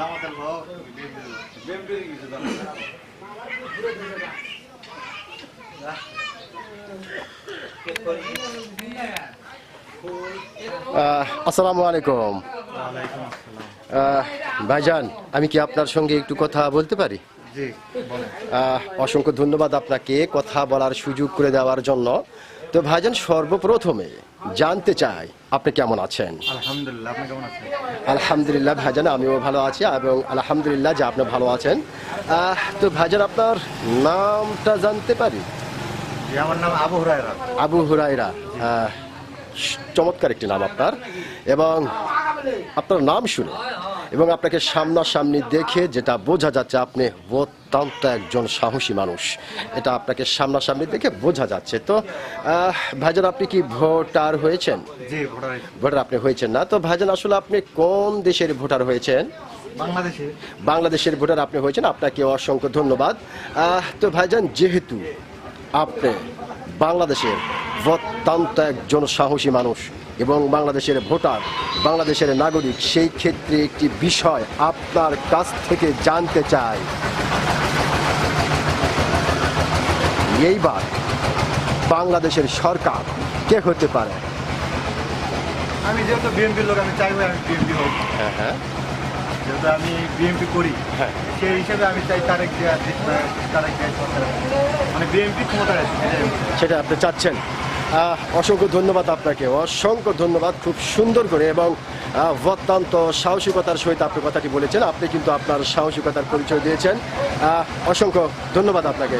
জামাতের আসসালামু আলাইকুম। ভাইজান আমি কি আপনার সঙ্গে একটু কথা বলতে পারি? অসংখ্য ধন্যবাদ আপনাকে কথা বলার সুযোগ করে দেওয়ার জন্য। তো ভাইজান সর্বপ্রথমে জানতে চাই আপনি কেমন আছেন? আলহামদুলিল্লাহ আপনি কেমন আছেন? আলহামদুলিল্লাহ ভাইজান আমিও ভালো আছি এবং আলহামদুলিল্লাহ যে আপনি ভালো আছেন। তো ভাইজান আপনার নামটা জানতে পারি? আমার নাম আবু হুরায়রা। আবু হুরাইরা আহ, চমৎকার একটি নাম আপনার। এবং আপনার নাম শুনে এবং আপনাকে সামনাসামনি দেখে যেটা বোঝা যাচ্ছে আপনি অত্যন্ত একজন সাহসী মানুষ। এটা আপনাকে সামনাসামনি দেখে বোঝা যাচ্ছে। তো ভাইজান আপনি কি ভোটার হয়েছেন? ভোটার আপনি হয়েছেন না। তো ভাইজান আসলে আপনি কোন দেশের ভোটার হয়েছেন? বাংলাদেশে। বাংলাদেশের ভোটার আপনি হয়েছেন। আপনাকে অসংখ্য ধন্যবাদ। তো ভাইজান যেহেতু আপনি বাংলাদেশের অত্যন্ত একজন সাহসী মানুষ এবং বাংলাদেশের ভোটার বাংলাদেশের নাগরিক সেই ক্ষেত্রে একটি বিষয় আপনার কাছ থেকে জানতে চাই। এইবার বাংলাদেশের সরকার কে হতে পারে? আমি যেহেতু বিএমপির লোক আমি চাইব আমি বিএমপি হোক। হ্যাঁ হ্যাঁ। যেহেতু আমি বিএমপি করি হ্যাঁ। সেই হিসেবে আমি চাই তারেক জিতবে, তারেক জিয়া সরকার। মানে বিএমপি ক্ষমতায় চাই। সেটা আপনি চাচ্ছেন? অসংখ্য ধন্যবাদ আপনাকে। অসংখ্য ধন্যবাদ খুব সুন্দর করে এবং অত্যন্ত সাহসিকতার সহিত আপনি কথাটি বলেছেন। আপনি কিন্তু আপনার সাহসিকতার পরিচয় দিয়েছেন। অসংখ্য ধন্যবাদ আপনাকে।